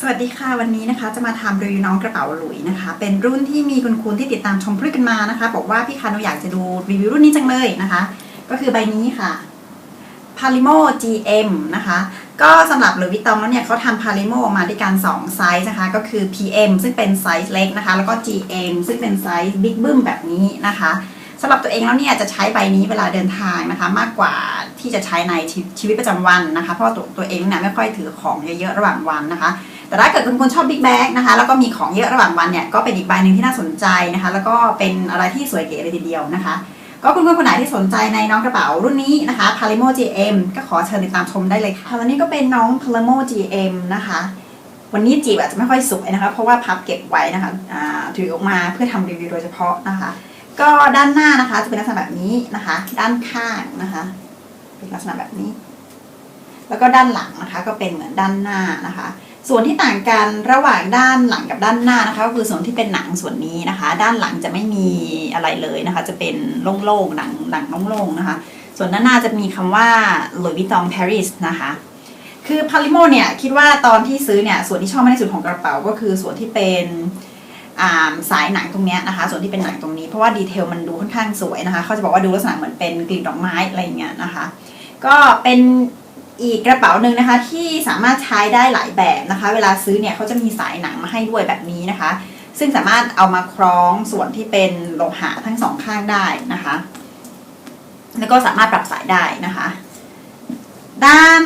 สวัสดีค่ะวันนี้นะคะจะมาทำรีวิวน้องกระเป๋าหลุยนะคะ เป็นรุ่นที่มีคุณคุณที่ติดตามชมพลิกันมานะคะ บอกว่าพี่คาโนอยากจะดูรีวิวรุ่นนี้จังเลยนะคะ ก็คือใบนี้ค่ะ Palimo GM นะคะ ก็สำหรับหลุยวิตตองแล้วเนี่ยเขาทำ Palimo ออกมาด้วยกัน 2 ไซส์นะคะ ก็คือ PM ซึ่งเป็นไซส์เล็กนะคะ แล้วก็ GM ซึ่งเป็นไซส์บิ๊กบึ้มแบบนี้นะคะสำหรับตัวเองแล้วเนี่ยจะใช้ใบนี้เวลาเดินทางนะคะ มากกว่าที่จะใช้ในชีวิตประจำวันนะคะ เพราะว่าตัวตัวเองเนี่ยไม่ค่อยถือของเยอะๆระหว่างวันนะคะ แต่ถ้าเกิดคุณคนชอบบิ๊กแบ็กนะคะแล้วก็มีของเยอะระหว่างวันเนี่ยก็เป็นอีกใบหนึ่งที่น่าสนใจนะคะ แล้วก็เป็นอะไรที่สวยเก๋เลยทีเดียวนะคะ ก็คุณเพื่อนคนไหนที่สนใจในน้องกระเป๋ารุ่นนี้นะคะ Palimo GM ก็ขอเชิญติดตามชมได้เลยค่ะแล้วนี่ก็เป็นน้อง Palimo GM นะคะวันนี้จีบอาจจะไม่ค่อยสวยนะคะเพราะว่าพับเก็บไว้นะคะถือออกมาเพื่อทำรีวิวโดยเฉพาะนะคะ ก็ด้านหน้านะคะจะเป็นลักษณะแบบนี้นะคะ ด้านข้างนะคะ เป็นลักษณะแบบนี้ แล้วก็ด้านหลังนะคะ ก็เป็นเหมือนด้านหน้านะคะ ส่วนที่ต่างกันระหว่างด้านหลังกับด้านหน้านะคะ ก็คือส่วนที่เป็นหนังส่วนนี้นะคะ ด้านหลังจะไม่มีอะไรเลยนะคะ จะเป็นโล่งๆหนังหนังโล่งๆนะคะ ส่วนด้านหน้าจะมีคำว่า Louis Vuitton Paris นะคะคือพาริโมเนี่ยคิดว่าตอนที่ซื้อเนี่ยส่วนที่ชอบมากที่สุดของกระเป๋าก็คือส่วนที่เป็นสายหนังตรงนี้นะคะ ส่วนที่เป็นหนังตรงนี้เพราะว่าดีเทลมันดูค่อนข้างสวยนะคะ เขาจะบอกว่าดูลักษณะเหมือนเป็นกลีบดอกไม้อะไรอย่างเงี้ยนะคะ ก็เป็น อีกกระเป๋าหนึ่งนะคะที่สามารถใช้ได้หลายแบบนะคะ เวลาซื้อเนี่ยเขาจะมีสายหนังมาให้ด้วยแบบนี้นะคะ ซึ่งสามารถเอามาคล้องส่วนที่เป็นโลหะทั้งสองข้างได้นะคะ แล้วก็สามารถปรับสายได้นะคะ ด้าน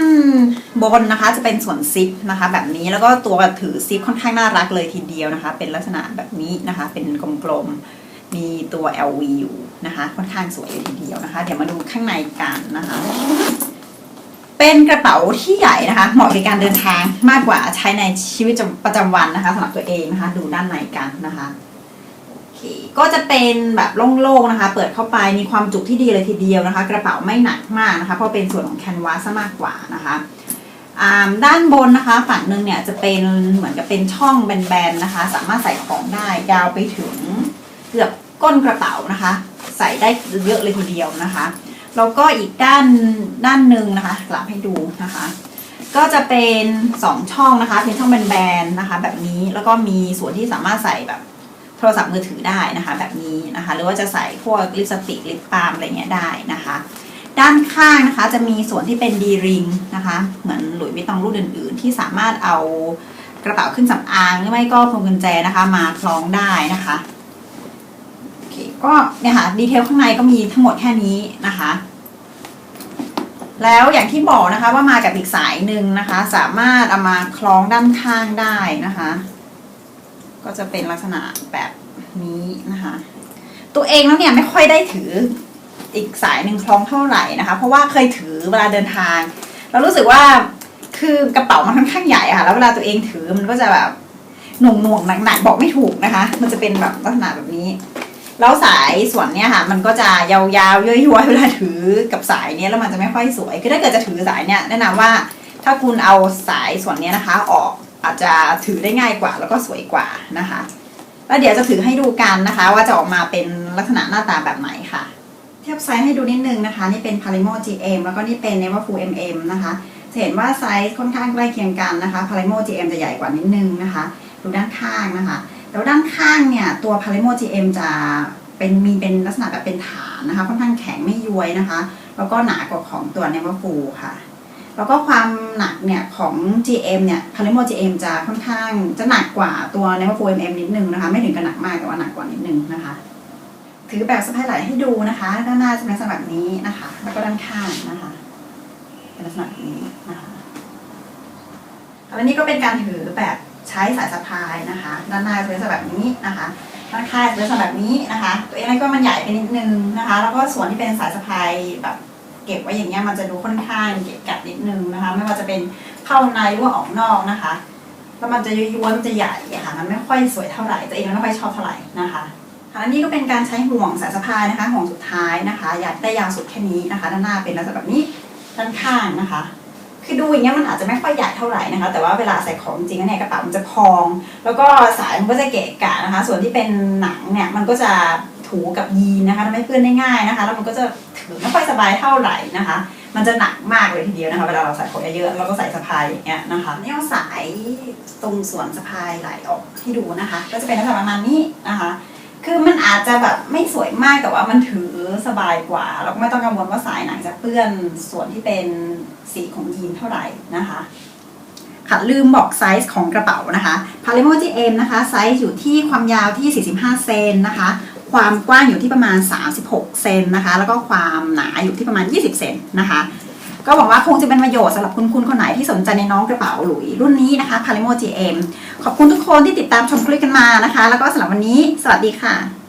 บนนะคะจะเป็นส่วนซิปนะคะแบบนี้แล้วก็ตัวถือซิปค่อนข้างน่ารักเลยทีเดียวนะคะ เป็นลักษณะแบบนี้นะคะ เป็นกลมๆมีตัว LV อยู่นะคะ ค่อนข้างสวยเลยทีเดียวนะคะ เดี๋ยวมาดูข้างในกันนะคะ เป็นกระเป๋าที่ใหญ่นะคะ เหมาะในการเดินทางมากกว่าใช้ในชีวิตประจำวันนะคะสำหรับตัวเองนะคะ ดูด้านในกันนะคะก็จะเป็นแบบโล่งๆนะคะ เปิดเข้าไปมีความจุที่ดีเลยทีเดียวนะคะ กระเป๋าไม่หนักมากนะคะ เพราะเป็นส่วนของแคนวาสมากกว่านะคะอ่าด้านบนนะคะฝั่งหนึ่งเนี่ยจะเป็นเหมือนกับเป็นช่องแบนๆนะคะ สามารถใส่ของได้ยาวไปถึงเกือบก้นกระเป๋านะคะ ใส่ได้เยอะเลยทีเดียวนะคะ แล้วก็อีกด้านด้านหนึ่งนะคะกลับให้ดูนะคะ ก็จะเป็นสองช่องนะคะเป็นช่องแบนๆนะคะ แบบนี้แล้วก็มีส่วนที่สามารถใส่แบบโทรศัพท์มือถือได้นะคะ แบบนี้นะคะ หรือว่าจะใส่พวกลิปสติกลิปบาล์มอะไรเงี้ยได้นะคะ ด้านข้างนะคะจะมีส่วนที่เป็นดีริงนะคะ เหมือนหลุยส์วิตตองรุ่นอื่น ๆ ที่สามารถเอากระเป๋าขึ้นสำอางหรือไม่ก็พวงกุญแจนะคะ มาคล้องได้นะคะ ก็เนี่ยค่ะดีเทลข้างในก็มีทั้งหมดแค่นี้นะคะ แล้วอย่างที่บอกนะคะว่ามากับอีกสายหนึ่งนะคะ สามารถเอามาคล้องด้านข้างได้นะคะ ก็จะเป็นลักษณะแบบนี้นะคะ ตัวเองแล้วเนี่ยไม่ค่อยได้ถืออีกสายหนึ่งคล้องเท่าไหร่นะคะ เพราะว่าเคยถือเวลาเดินทาง เรารู้สึกว่าคือกระเป๋ามันค่อนข้างใหญ่ค่ะแล้วเวลาตัวเองถือมันก็จะแบบหน่วงหน่วงๆหนักๆบอกไม่ถูกนะคะ มันจะเป็นแบบลักษณะแบบนี้ แล้วสายส่วนเนี้ยค่ะ มันก็จะยาวๆย้อยๆเวลาถือกับสายเนี้ยแล้วมันจะไม่ค่อยสวย คือถ้าเกิดจะถือสายเนี้ยแนะนำว่า ถ้าคุณเอาสายส่วนเนี้ยนะคะ ออกอาจจะถือได้ง่ายกว่าแล้วก็สวยกว่านะคะ แล้วเดี๋ยวจะถือให้ดูกันนะคะ ว่าจะออกมาเป็นลักษณะหน้าตาแบบไหนค่ะ เทียบไซส์ให้ดูนิดนึงนะคะ นี่เป็น Palimo GM แล้วก็นี่เป็น Neverfull MM นะคะจะเห็นว่าไซส์ค่อนข้างใกล้เคียงกันนะคะ Palimo GM จะใหญ่กว่านิดนึงนะคะ ดูด้านข้างนะคะ แล้วด้านข้างเนี่ยตัว Palimo GM จะเป็นมีเป็นลักษณะแบบเป็นฐานนะคะค่อนข้างแข็งไม่ย้วยนะคะ แล้วก็หนากว่าของตัว Neverfull ค่ะ แล้วก็ความหนักเนี่ยของ GM เนี่ย Palimo GM จะค่อนข้างจะหนักกว่าตัว Neverfull MM นิดนึงนะคะ ไม่ถึงกับหนักมากแต่ว่าหนักกว่านิดนึงนะคะ ถือแบบสะพายไหล่ให้ดูนะคะด้านหน้าจะเป็นลักษณะแบบนี้นะคะ แล้วก็ด้านข้างนะคะเป็นลักษณะแบบนี้นะคะแล้วนี่ก็เป็นการถือแบบ ใช้สายสะพายนะคะด้านหน้าจะเป็นลักษณะแบบนี้นะคะด้านข้างจะเป็นลักษณะแบบนี้นะคะ ตัวเองนั่นก็มันใหญ่ไปนิดนึงนะคะ แล้วก็ส่วนที่เป็นสายสะพายแบบเก็บไว้อย่างเงี้ยมันจะดูค่อนข้างเกะกะนิดนึงนะคะ ไม่ว่าจะเป็นเข้าในหรือว่าออกนอกนะคะแล้วมันจะย้วนจะใหญ่อะค่ะมันไม่ค่อยสวยเท่าไหร่ตัวเองไม่ค่อยชอบเท่าไหร่นะคะค่ะและนี่ก็เป็นการใช้ห่วงสายสะพายนะคะห่วงสุดท้ายนะคะ อยากได้ยาวสุดแค่นี้นะคะ ด้านหน้าเป็นลักษณะแบบนี้ด้านข้างนะคะ คือดูอย่างเงี้ยมันอาจจะไม่ค่อยใหญ่เท่าไหร่นะคะ แต่ว่าเวลาใส่ของจริงเนี่ยกระเป๋ามันจะพอง แล้วก็สายมันก็จะเกะกะนะคะ ส่วนที่เป็นหนังเนี่ยมันก็จะถูกับยีนนะคะทำให้เปื้อนได้ง่ายนะคะ แล้วมันก็จะถือไม่ค่อยสบายเท่าไหร่นะคะ มันจะหนักมากเลยทีเดียวนะคะ เวลาเราใส่ของเยอะๆเราก็ใส่สะพายอย่างเงี้ยนะคะนี่เอาสายตรงส่วนสะพายไหลออกให้ดูนะคะ ก็จะเป็นลักษณะประมาณนี้นะคะคือมันอาจจะแบบไม่สวยมากแต่ว่ามันถือสบายกว่าแล้วก็ไม่ต้องกังวลว่าสายหนังจะเปื้อนส่วนที่เป็น สีของยีนเท่าไหร่นะคะค่ะลืมบอกไซส์ของกระเป๋านะคะ p a l e m o GM นะคะไซส์อยู่ที่ความยาวที่ 45 เซนนะคะ ความกว้างอยู่ที่ประมาณ 36 เซนนะคะ แล้วก็ความหนาอยู่ที่ประมาณ 20 เซนนะคะ ก็หวังว่าคงจะเป็นประโยชน์สำหรับคุณคุณคนไหนที่สนใจในน้องกระเป๋าหลุยรุ่นนี้นะคะ p a l e m o GM ขอบคุณทุกคนที่ติดตามชมคลิปกันมานะคะ แล้วก็สำหรับวันนี้ สวัสดีค่ะ